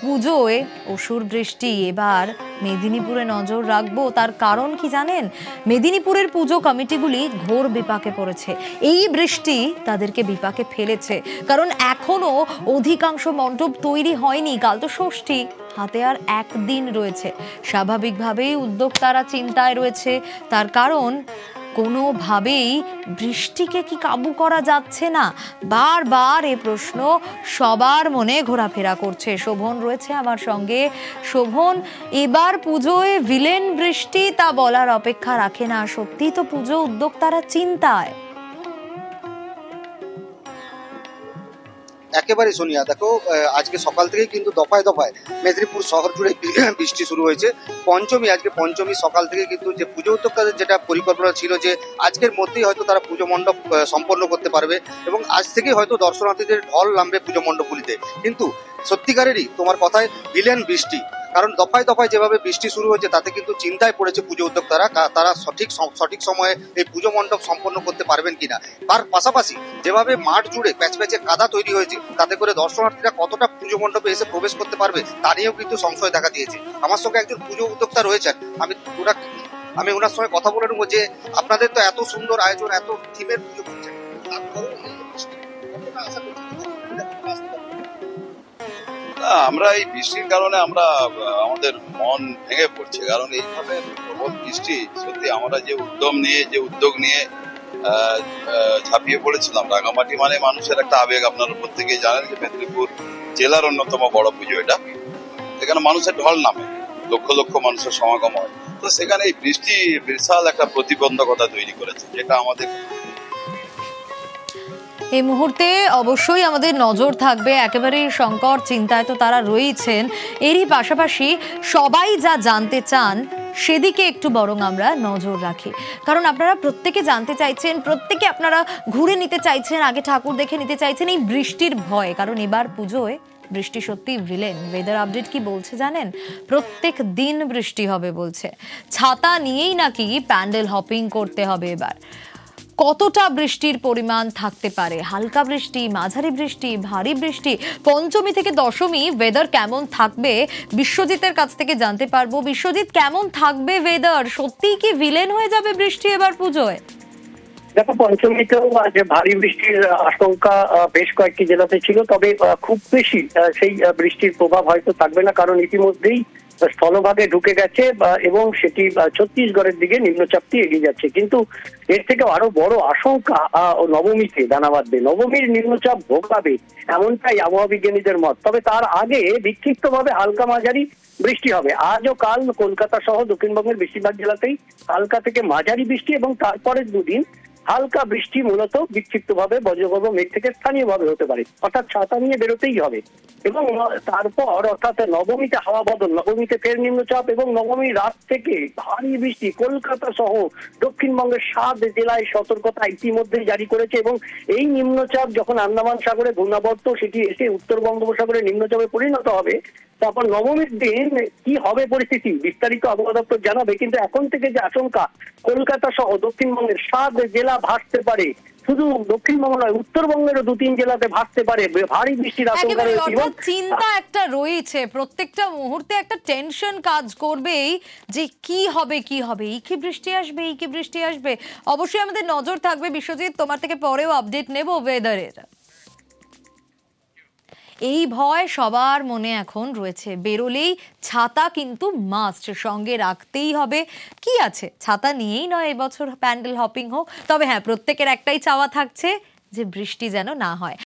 পুজোয় অসুর বৃষ্টি এবার মেদিনীপুরে নজর রাখব। তার কারণ কি জানেন? মেদিনীপুরের পুজো কমিটিগুলি ঘোর বিপাকে পড়েছে। এই বৃষ্টি তাদেরকে বিপাকে ফেলেছে। কারণ এখনও অধিকাংশ মণ্ডপ তৈরি হয়নি। কাল তো ষষ্ঠী, হাতে আর একদিন রয়েছে। স্বাভাবিকভাবেই উদ্যোক্তারা চিন্তায় রয়েছে। তার কারণ কোনোভাবেই বৃষ্টিকে কি কাবু করা যাচ্ছে না? বারবার এ প্রশ্ন সবার মনে ঘোরাফেরা করছে। শোভন রয়েছে আমার সঙ্গে। শোভন, এবার পুজোয় ভিলেন বৃষ্টি তা বলার অপেক্ষা রাখে না। সত্যি তো পুজো উদ্যোক্তারা চিন্তায়। একেবারে সোনিয়া দেখো আজকে সকাল থেকেই কিন্তু দফায় দফায় মেদিনীপুর শহর জুড়ে বৃষ্টি শুরু হয়েছে। পঞ্চমী, আজকে পঞ্চমী সকাল থেকে কিন্তু যে পুজো উদ্যোক্তাদের যেটা পরিকল্পনা ছিল যে আজকের মধ্যেই হয়তো তারা পুজো মণ্ডপ সম্পন্ন করতে পারবে এবং আজ থেকেই হয়তো দর্শনার্থীদের ঢল নামবে পুজো মণ্ডপগুলিতে। কিন্তু সত্যিকারেরই তোমার কথায় ভিলেন বৃষ্টি। কারণ দফায় দফায় যেভাবে বৃষ্টি শুরু হয়েছে, তাতে কিন্তু চিন্তায় পড়েছে পুজো উদ্যোক্তারা তারা সঠিক সঠিক সময়ে এই পুজো মণ্ডপ সম্পন্ন করতে পারবেন কিনা। তার পাশাপাশি যেভাবে মাঠ জুড়ে প্যাচ প্যাচে কাদা তৈরি হয়েছে, তাতে করে দর্শনার্থীরা কতটা পুজো মণ্ডপে এসে প্রবেশ করতে পারবে, তা নিয়েও কিন্তু সংশয় দেখা দিয়েছে। আমার সঙ্গে একজন পুজো উদ্যোক্তা রয়েছেন, আমি ওরা আমি ওনার সঙ্গে কথা বলে নেব যে, আপনাদের তো এত সুন্দর আয়োজন, এত থিমের পুজো করছেন আশা করছেন? আমরা এই বৃষ্টির কারণে আমরা আমাদের মন ভেঙে পড়ছে। কারণ এইভাবে প্রবল বৃষ্টি সত্যি আমরা যে উদ্যম নিয়ে, যে উদ্যোগ নিয়ে ঝাঁপিয়ে পড়েছিলাম, রাঙামাটি মানে মানুষের একটা আবেগ আপনারা প্রত্যেকেই জানেন যে মেদিনীপুর জেলার অন্যতম বড় পুজো এটা। এখানে মানুষের ঢল নামে, লক্ষ লক্ষ মানুষের সমাগম হয়। তো সেখানে এই বৃষ্টি বিশাল একটা প্রতিবন্ধকতা তৈরি করেছে, যেটা আমাদের এই মুহূর্তে অবশ্যই আমাদের নজর থাকবে একেবারেই সংকট চিন্তায় তো তারা রয়েছেন। এরই পাশাপাশি সবাই যা জানতে চান, সেদিকে একটু বরং আমরা নজর রাখি। কারণ আপনারা প্রত্যেকে জানতে চাইছেন, প্রত্যেকে আপনারা ঘুরে নিতে চাইছেন, আগে ঠাকুর দেখে নিতে চাইছেন এই বৃষ্টির ভয়। কারণ এবার পুজোয় বৃষ্টি সত্যি ভিলেন ওয়েদার আপডেট কি বলছে জানেন? প্রত্যেক দিন বৃষ্টি হবে বলছে। ছাতা নিয়েই নাকি প্যান্ডেল হপিং করতে হবে এবার। কতটা বৃষ্টির পরিমাণ থাকতে পারে? হালকা বৃষ্টি, মাঝারি বৃষ্টি, ভারী বৃষ্টি, পঞ্চমী থেকে দশমী ওয়েদার কেমন থাকবে? বিশ্বজিতের কাছ থেকে জানতে পারব। বিশ্বজিৎ, কেমন থাকবে ওয়েদার সত্যিই কি ভিলেন হয়ে যাবে বৃষ্টি এবার পুজোয়? দেখো, পঞ্চমীতেও আজ ভারী বৃষ্টির আশঙ্কা বেশ কয়েকটি জেলাতে ছিল। তবে খুব বেশি সেই বৃষ্টির প্রভাব হয়তো থাকবে না, কারণ ইতিমধ্যেই স্থলভাগে ঢুকে গেছে এবং সেটি ছত্তিশগড়ের দিকে নিম্নচাপটি এগিয়ে যাচ্ছে। কিন্তু এর থেকে আরও বড় আশঙ্কা নবমীতে দানা বাঁধবে নবমীর নিম্নচাপ ভোগাবে এমনটাই আবহাওয়া বিজ্ঞানীদের মত। তবে তার আগে বিক্ষিপ্তভাবে হালকা মাঝারি বৃষ্টি হবে। আজ ও কাল কলকাতা সহ দক্ষিণবঙ্গের বেশিরভাগ জেলাতেই হালকা থেকে মাঝারি বৃষ্টি এবং তারপরের দুদিন হালকা বৃষ্টি মূলত বিক্ষিপ্তভাবে বজ্রগর্ভ মেঘ থেকে স্থানীয়ভাবে হতে পারে। অর্থাৎ ছাতা নিয়ে বেরোতেই হবে। এবং তারপর অর্থাৎ নবমীতে হাওয়া বদল, নবমীতে ফের নিম্নচাপ এবং নবমী রাত থেকে ভারী বৃষ্টি কলকাতা সহ দক্ষিণবঙ্গের সাত জেলায় সতর্কতা ইতিমধ্যেই জারি করেছে এবং এই নিম্নচাপ যখন আন্দামান সাগরে ঘূর্ণাবর্ত, সেটি এসে উত্তর বঙ্গোপসাগরে নিম্নচাপে পরিণত হবে তারপর নবমীর দিন কি হবে পরিস্থিতি? বিস্তারিত আবহাওয়া দপ্তর জানাবে কিন্তু এখন থেকে যে আশঙ্কা কলকাতা সহ দক্ষিণবঙ্গের সাত জেলা ভাসতে পারে। শুধু দক্ষিণবঙ্গ নয় উত্তরবঙ্গেরও দু তিন জেলাতে ভাসতে পারে। ভারী বৃষ্টির আশঙ্কা রয়েছে। এবং চিন্তা একটা রয়েছে প্রত্যেকটা মুহূর্তে একটা টেনশন কাজ করবেই যে কি হবে কি হবে? এই কি বৃষ্টি আসবে এই কি বৃষ্টি আসবে? অবশ্যই আমাদের নজর থাকবে। বিশ্বজিৎ তোমার থেকে পরেও আপডেট নেব ওয়েদারের এই ভয় সবার মনে এখন রয়েছে। বেরোলেই ছাতা কিন্তু মাস্ট সঙ্গে রাখতেই হবে। কি আছে? ছাতা নিয়েই নয়, এবছর প্যান্ডেল হপিং হোক। তবে হ্যাঁ প্রত্যেকের একটাই চাওয়া থাকছে যে বৃষ্টি যেন না হয়।